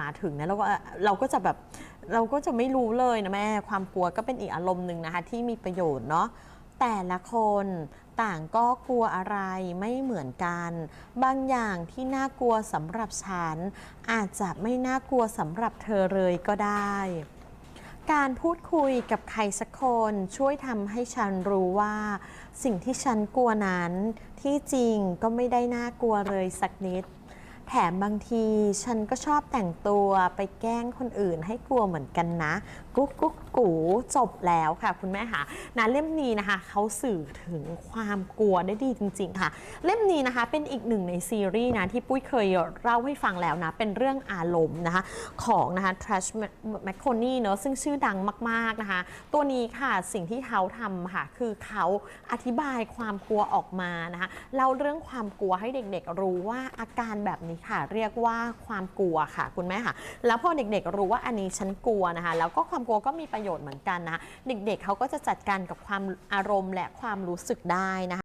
มาถึงนะเราก็เราก็จะแบบเราก็จะไม่รู้เลยนะแม่ ความกลัวก็เป็นอีกอารมณ์หนึ่งนะคะ ที่มีประโยชน์เนาะแต่ละคนต่างก็กลัวอะไรไม่เหมือนกัน บางอย่างที่น่ากลัวสำหรับฉัน อาจจะไม่น่ากลัวสำหรับเธอเลยก็ได้ การพูดคุยกับใครสักคนช่วยทำให้ฉันรู้ว่า สิ่งที่ฉันกลัวนั้นที่จริงก็ไม่ได้น่ากลัวเลยสักนิด แถมบางทีฉันก็ชอบแต่งตัวไปแกล้งคนอื่นให้กลัวเหมือนกันนะ กุ๊กกุ๊กกูจบแล้วค่ะ คุณแม่ค่ะนะเล่มนี้นะคะเขาสื่อถึงความกลัวได้ดีจริง ๆ ค่ะ เล่มนี้นะคะเป็นอีกหนึ่งในซีรีส์นะที่ปุ้ยเคยเล่าให้ฟังแล้วนะเป็นเรื่องอารมณ์นะคะของนะคะ Trash m c c o n y เนอะซึ่งชื่อดังมากๆนะคะ ตัวนี้ค่ะสิ่งที่เขาทำค่ะคือเขาอธิบายความกลัวออกมานะคะเล่าเรื่องความกลัวให้เด็กๆรู้ว่าอาการแบบนี้ค่ะ เรียกว่าความกลัวค่ะ คุณแม่ค่ะ แล้วพอเด็กๆรู้ว่าอันนี้ฉันกลัวนะคะ แล้วก็ความกลัวก็มีประโยชน์เหมือนกันนะคะเด็กๆเขาก็จะจัดการกับความอารมณ์และความรู้สึกได้นะคะ